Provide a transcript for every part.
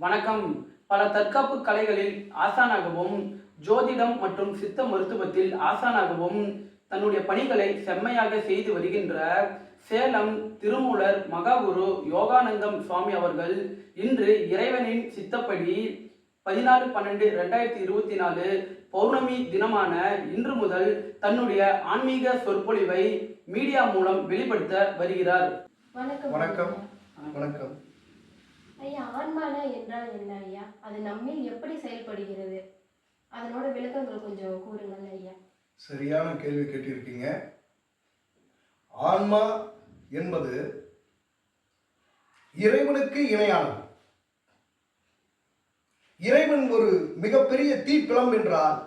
வணக்கம். பல தற்காப்பு கலைகளில் ஆசானாகவும் ஜோதிடம் மற்றும் சித்த மருத்துவத்தில் ஆசானாகவும் தன்னுடைய பணிகளை செம்மையாக செய்து வருகின்ற சேலம் திருமூலர் மகாகுரு யோகானந்தம் சுவாமி அவர்கள் இன்று இறைவனின் சித்தப்படி பதினாலு பன்னெண்டு ரெண்டாயிரத்தி இருபத்தி நாலு பௌர்ணமி தினமான இன்று முதல் தன்னுடைய ஆன்மீக சொற்பொழிவை மீடியா மூலம் வெளிப்படுத்த வருகிறார். வணக்கம். வணக்கம். ஐயா. ஆன்மானா என்றால் என்ன ஐயா? அது நம்மில் எப்படி செயல்படுகிறது? அதனோட விளக்கங்கள் கொஞ்சம் கூறுங்கள் ஐயா. சரியான கேள்வி கேட்டிருக்கீங்க. ஆன்மா என்பது இறைவனுக்கு இணையானது. இறைவன் ஒரு மிகப்பெரிய தீப்பிளம் என்றால்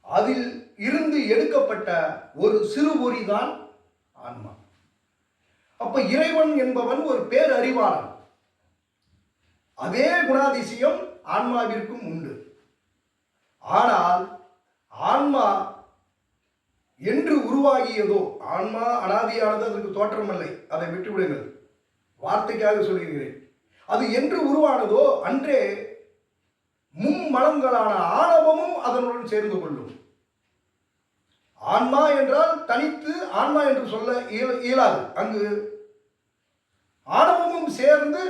அதில் இருந்து எடுக்கப்பட்ட ஒரு சிறு பொறிதான் ஆன்மா. அப்ப இறைவன் என்பவன் ஒரு பேரறிவாளன். அதே குணாதிசயம் ஆன்மாவிற்கும் உண்டு. ஆனால் ஆன்மா என்று உருவாகியதோ ஆன்மா அனாதியானது அதற்கு தோற்றமில்லை. அதை விட்டுவிடுங்கள். வார்த்தைக்காக சொல்கிறேன் அது என்று உருவானதோ அன்றே மும்மலங்களான ஆணவமும் அதனுடன் சேர்ந்து கொள்ளும். ஆன்மா என்றால் தனித்து ஆன்மா என்று சொல்ல இயலாது. அங்கு ஆணவமும் சேர்ந்து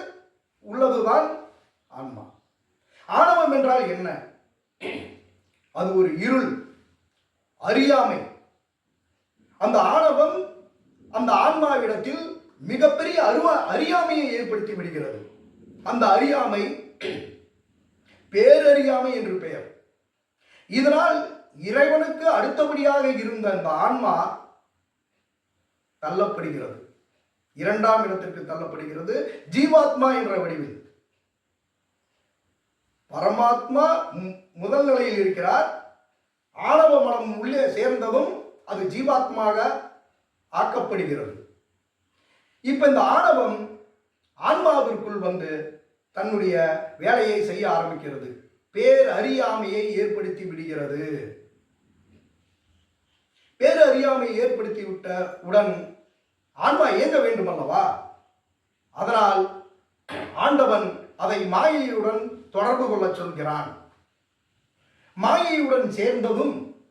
உள்ளதுதான் ஆன்மா. ஆணவம் என்றால் என்ன? அது ஒரு இருள் அறியாமை. அந்த ஆணவம் அந்த ஆன்மாவிடத்தில் மிகப்பெரிய அருவா அறியாமையை ஏற்படுத்தி விடுகிறது. அந்த அறியாமை பேரறியாமை என்று பெயர். இதனால் இறைவனுக்கு அடுத்தபடியாக இருந்த அந்த ஆன்மா தள்ளப்படுகிறது. இரண்டாம் இடத்திற்கு தள்ளப்படுகிறது. ஜீவாத்மா என்ற வடிவில். பரமாத்மா மு- முதல் நிலையில் இருக்கிறார். ஆணவ மனம் உள்ளே சேர்ந்ததும் அது ஜீவாத்மாக ஆக்கப்படுகிறது. இப்ப இந்த ஆணவம் ஆன்மாவிற்குள் வந்து தன்னுடைய வேலையை செய்ய ஆரம்பிக்கிறது. பேர் அறியாமையை ஏற்படுத்தி விடுகிறது. பேர் அறியாமையை ஏற்படுத்தி விட்ட உடன் ஆன்மா இயங்க வேண்டும் அல்லவா அதனால் ஆண்டவன் அதை மாயையுடன் தொடர்பு கொள்ளச் சொல்கிறான். மாயையுடன் சேர்ந்ததும்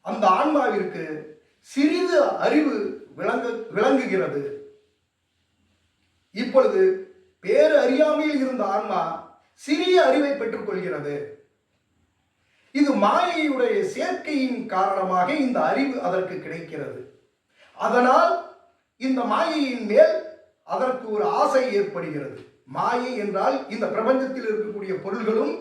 அந்த ஆன்மாவிற்கு சிறிது அறிவு விளங்கு விளங்குகிறது. இப்பொழுது பேரு அறியாமையில் இருந்த ஆன்மா சிறிய அறிவை பெற்றுக்கொள்கிறது. இது மாயையுடைய சேர்க்கையின் காரணமாக இந்த அறிவு அதற்கு கிடைக்கிறது. அதனால் இந்த மாயையின் மேல் அதற்கு ஒரு ஆசை ஏற்படுகிறது. மாயை என்றால் இந்த பிரபஞ்சத்தில் இருக்கக்கூடிய பொருள்களும்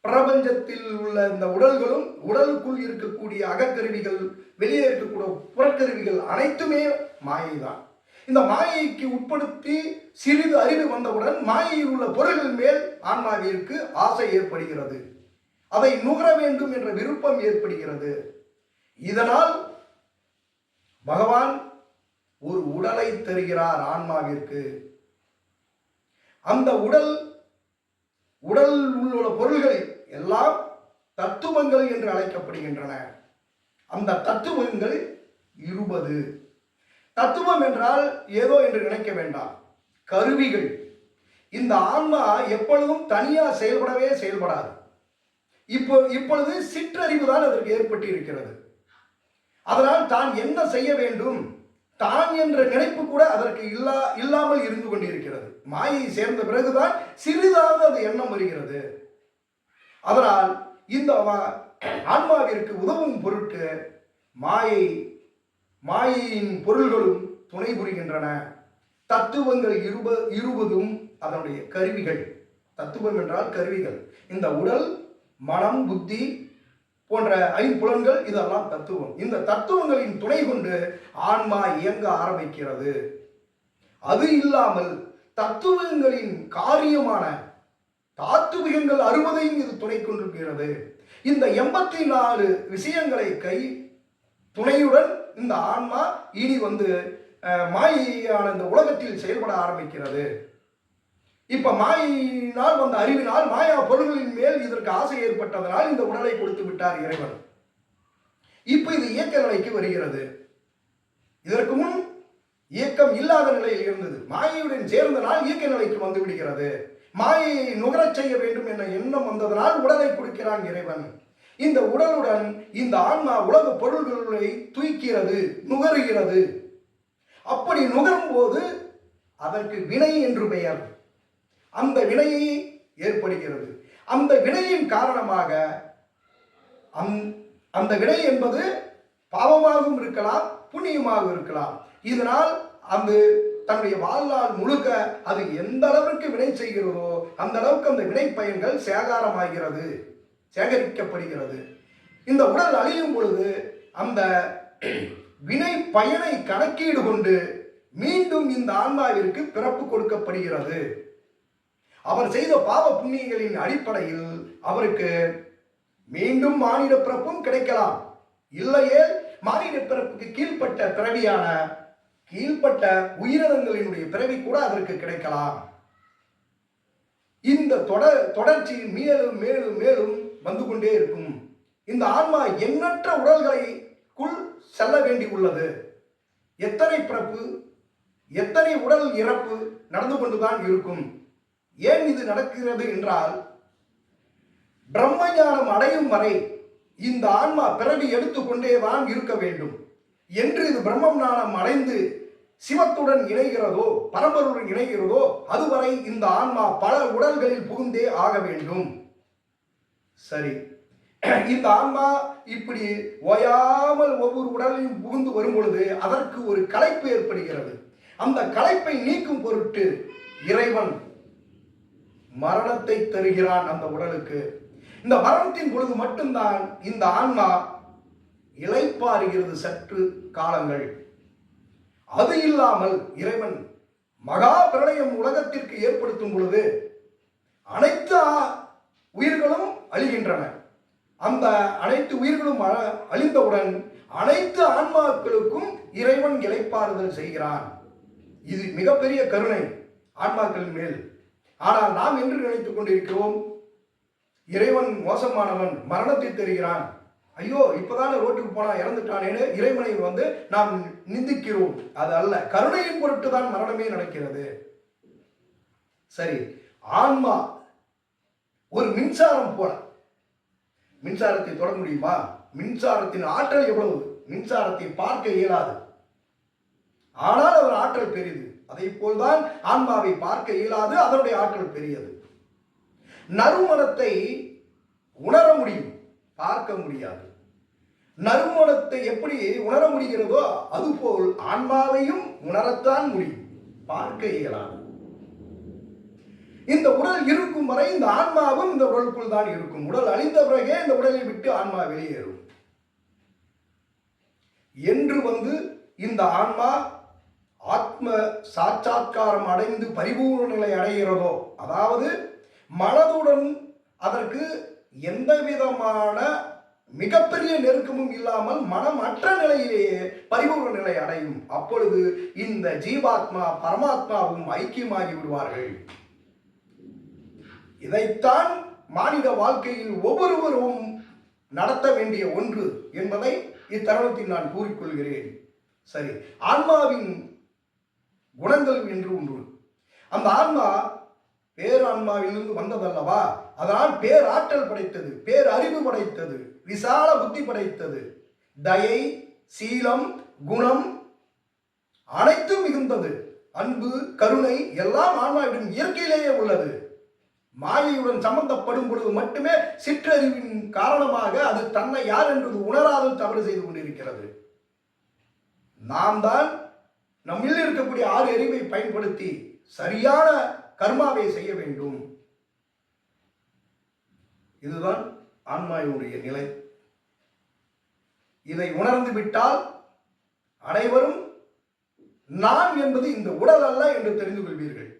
பிரபஞ்சத்தில் உள்ள இந்த உடல்களும் உடலுக்குள் இருக்கக்கூடிய அகக்கருவிகள் வெளியே இருக்கக்கூடிய புறக்கருவிகள் அனைத்துமே மாயைதான். இந்த மாயைக்கு உட்படுத்தி சிறிது அறிவு வந்தவுடன் மாயையில் உள்ள பொருள்கள் மேல் ஆன்மாவிற்கு ஆசை ஏற்படுகிறது. அதை நுகர வேண்டும் என்ற விருப்பம் ஏற்படுகிறது. இதனால் பகவான் ஒரு உடலை தருகிறார் ஆன்மாவிற்கு. அந்த உடல் உடல் உள்ள பொருள்கள் எல்லாம் தத்துவங்கள் என்று அழைக்கப்படுகின்றன. அந்த தத்துவங்கள் இருபது. தத்துவம் என்றால் ஏதோ என்று நினைக்க வேண்டாம். கருவிகள். இந்த ஆன்மா எப்பொழுதும் தனியாக செயல்படவே செயல்படாது. இப்போ இப்பொழுது சிற்றறிவு தான் அதற்கு ஏற்பட்டு இருக்கிறது அதனால் தான் என்ன செய்ய வேண்டும்? தான் என்ற நினைப்பு கூட அதற்கு இல்லா இல்லாமல் இருந்து கொண்டிருக்கிறது. மாயை சேர்ந்த பிறகுதான் சிறிதாக அது எண்ணம் வருகிறது. அதனால் இந்த ஆன்மாவிற்கு உதவும் பொருட்டு மாயை மாயையின் பொருள்களும் துணை புரிகின்றன. தத்துவங்கள் இருப இருபதும் அதனுடைய கருவிகள். தத்துவம் என்றால் கருவிகள். இந்த உடல் மனம் புத்தி போன்ற ஐம்புலன்கள் இதெல்லாம் தத்துவம். இந்த தத்துவங்களின் துணை கொண்டு ஆன்மா இயங்க ஆரம்பிக்கிறது. அது இல்லாமல் தத்துவங்களின் காரியமான தாத்துவிகங்கள் அறுபதையும் இது துணை கொண்டிருக்கிறது. இந்த எண்பத்தி நாலு விஷயங்களை கை துணையுடன் இந்த ஆன்மா இனி வந்து அஹ், மாயையான இந்த உலகத்தில் செயல்பட ஆரம்பிக்கிறது. இப்ப மாயினால் வந்த அறிவினால் மாயா பொருள்களின் மேல் இதற்கு ஆசை ஏற்பட்டதனால் இந்த உடலை கொடுத்து விட்டார் இறைவன். இப்ப இது இயக்க நிலைக்கு வருகிறது. இதற்கு முன் இயக்கம் இல்லாத நிலையில் இருந்தது. மாயையுடன் சேர்ந்தனால் இயக்க நிலைக்கு வந்து விடுகிறது. மாயையை நுகரச் செய்ய வேண்டும் என்ற எண்ணம் வந்ததனால் உடலை கொடுக்கிறான் இறைவன். இந்த உடலுடன் இந்த ஆன்மா உலக பொருள்களை தூய்க்கிறது நுகருகிறது. அப்படி நுகரும் போது அதற்கு வினை என்று பெயர். அந்த வினையை ஏற்படுகிறது. அந்த வினையின் காரணமாக அந்- அந்த வினை என்பது பாவமாகவும் இருக்கலாம் புண்ணியமாகவும் இருக்கலாம். இதனால் அந்த தன்னுடைய வாழ்நாள் முழுக்க அது எந்த அளவிற்கு வினை செய்கிறதோ அந்த அளவுக்கு அந்த வினை பயன்கள் சேகாரமாகிறது சேகரிக்கப்படுகிறது. இந்த உடல் அழியும் பொழுது அந்த வினை பயனை கணக்கீடு கொண்டு மீண்டும் இந்த ஆன்மாவிற்கு பிறப்பு கொடுக்கப்படுகிறது. அவர் செய்த பாவ புண்ணியங்களின் அடிப்படையில் அவருக்கு மீண்டும் மானிட பிறப்பும் கிடைக்கலாம். இல்லையே மானிட பிறப்புக்கு கீழ்ப்பட்ட பிறவியான கீழ்ப்பட்ட உயிரினங்களினுடைய பிறவி கூட அதற்கு கிடைக்கலாம். இந்த தொடர் தொடர்ச்சி மேலும் மேலும் மேலும் வந்து கொண்டே இருக்கும். இந்த ஆன்மா எண்ணற்ற உடல்களைக்குள் செல்ல வேண்டி உள்ளது. எத்தனை பிறப்பு எத்தனை உடல் இறப்பு நடந்து கொண்டுதான் இருக்கும். ஏன் இது நடக்கிறது என்றால் பிரம்ம ஞானம் அடையும் வரை இந்த ஆன்மா பிறவி எடுத்துக்கொண்டே தான் இருக்க வேண்டும். என்று இது பிரம்ம ஞானம் அடைந்து சிவத்துடன் இணைகிறதோ பரம்பருடன் இணைகிறதோ அதுவரை இந்த ஆன்மா பல உடல்களில் புகுந்தே ஆக வேண்டும். சரி. இந்த ஆன்மா இப்படி ஓயாமல் ஒவ்வொரு உடலையும் புகுந்து வரும் பொழுது அதற்கு ஒரு களைப்பு ஏற்படுகிறது. அந்த களைப்பை நீக்கும் பொருட்டு இறைவன் மரணத்தை தருகிறான் அந்த உடலுக்கு. இந்த மரணத்தின் பொழுது மட்டும்தான் இந்த ஆன்மா இளைப்பாறுகிறது சற்று காலங்கள். அது இல்லாமல் இறைவன் மகா பிரளயம் உலகத்திற்கு ஏற்படுத்தும் பொழுது அனைத்து உயிர்களும் அழிகின்றன. அந்த அனைத்து உயிர்களும் அழிந்தவுடன் அனைத்து ஆன்மாக்களுக்கும் இறைவன் இளைப்பாறுதல் செய்கிறான். இது மிகப்பெரிய கருணை ஆன்மாக்களின் மேல். ஆனால் நாம் என்று நினைத்துக் கொண்டிருக்கிறோம் இறைவன் மோசமானவன் மரணத்தை தெரிகிறான். ஐயோ இப்பதானே ரோட்டுக்கு போனா இறந்துட்டானேன்னு இறைவனை வந்து நாம் நிந்திக்கிறோம். அது அல்ல கருணையின் பொருட்டு தான் மரணமே நடக்கிறது. சரி ஆன்மா ஒரு மின்சாரம் போல. மின்சாரத்தை தொட முடியுமா? மின்சாரத்தின் ஆற்றல் எவ்வளவு? மின்சாரத்தை பார்க்க இயலாது. ஆனால் அவர் ஆற்றல் பெரியது. அதை போல்தான் ஆன்மாவை பார்க்க இயலாது அதனுடைய ஆற்றல் பெரியது. நறுமணத்தை உணர முடியும் பார்க்க முடியாது. நறுமணத்தை எப்படி உணர முடிகிறதோ அதுபோல் ஆன்மாவையும் உணரத்தான் முடியும் பார்க்க இயலாது. இந்த உடல் இருக்கும் வரை இந்த ஆன்மாவும் இந்த உடலுக்குள் தான் இருக்கும். உடல் அழிந்த பிறகே இந்த உடலை விட்டு ஆன்மா வெளியேறும். என்று வந்து இந்த ஆன்மா ஆத்ம சாட்சாத்காரம் அடைந்து பரிபூர்ண நிலை அடைகிறதோ அதாவது மனதுடன் அதற்கு எந்த விதமான மிகப்பெரிய நெருக்கமும் இல்லாமல் மனம் அற்ற நிலையிலேயே பரிபூர்ண நிலை அடையும். அப்பொழுது இந்த ஜீவாத்மா பரமாத்மாவும் ஐக்கியமாகி விடுவார்கள். இதைத்தான் மானிட வாழ்க்கையில் ஒவ்வொருவரும் நடத்த வேண்டிய ஒன்று என்பதை இத்தருணத்தில் நான் கூறிக்கொள்கிறேன். சரி ஆன்மாவின் குணங்கள் என்று ஒன்று. அந்த ஆன்மா பேரான்மாவிலிருந்து வந்ததல்லவா? அதனால் பேராற்றல் படைத்தது பேரறிவு படைத்தது விசால புத்தி படைத்தது. தயை சீலம் குணம் அனைத்தும் மிகுந்தது. அன்பு கருணை எல்லாம் ஆன்மாவிடம் இயற்கையிலேயே உள்ளது. மாயையுடன் சம்பந்தப்படும் பொழுது மட்டுமே சிற்றறிவின் காரணமாக அது தன்னை யார் என்பது உணராது தவறு செய்து கொண்டிருக்கிறது. நாம் தான் நம்மில் இருக்கக்கூடிய ஆறு அறிவை பயன்படுத்தி சரியான கர்மாவை செய்ய வேண்டும். இதுதான் ஆன்மாவினுடைய நிலை. இதை உணர்ந்து விட்டால் அனைவரும் நான் என்பது இந்த உடல் அல்ல என்று தெரிந்து கொள்வீர்கள்.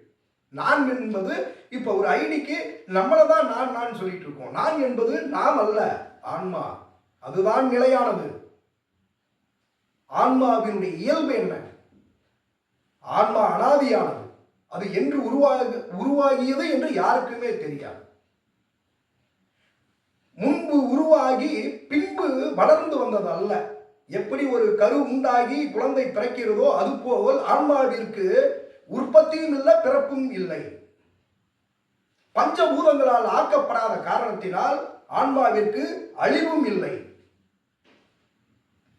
நான் என்பது இப்ப ஒரு ஐடிக்கு நம்மளை தான் நான் நான் சொல்லிட்டு இருக்கோம். நான் என்பது நாம் அல்ல ஆன்மா. அதுதான் நிலையானது. ஆன்மாவினுடைய இயல்பு என்ன? ஆன்மா அனாதியானது. அது என்று உருவாக உருவாகியது என்று யாருக்குமே தெரியாது. முன்பு உருவாகி பின்பு வளர்ந்து வந்தது அல்ல. எப்படி ஒரு கரு உண்டாகி குழந்தை பிறக்கிறதோ அதுபோல் ஆன்மாவிற்கு உற்பத்தியும் இல்லை பிறப்பும் இல்லை. பஞ்சபூதங்களால் ஆக்கப்படாத காரணத்தினால் ஆன்மாவிற்கு அழிவும் இல்லை.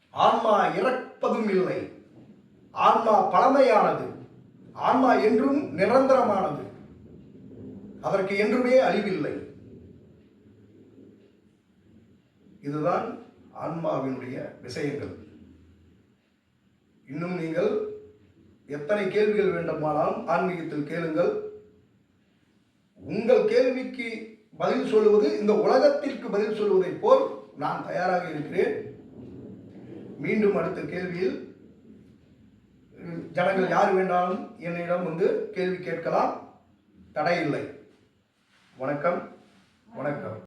ஆன்மா இறப்பதும் இல்லை. ஆன்மா பழமையானது. ஆன்மா என்றும் நிரந்தரமானது. அதற்கு என்றுமே அழிவில்லை. இதுதான் ஆன்மாவினுடைய விஷயங்கள். இன்னும் நீங்கள் எத்தனை கேள்விகள் வேண்டுமானாலும் ஆன்மீகத்தில் கேளுங்கள். உங்கள் கேள்விக்கு பதில் சொல்லுவது இந்த உலகத்திற்கு பதில் சொல்வதைப் போல் நான் தயாராக இருக்கிறேன். மீண்டும் அடுத்த கேள்வியில் ஜனங்கள் யார் வேண்டாலும் என்னிடம் வந்து கேள்வி கேட்கலாம். தடையில்லை வணக்கம். வணக்கம்.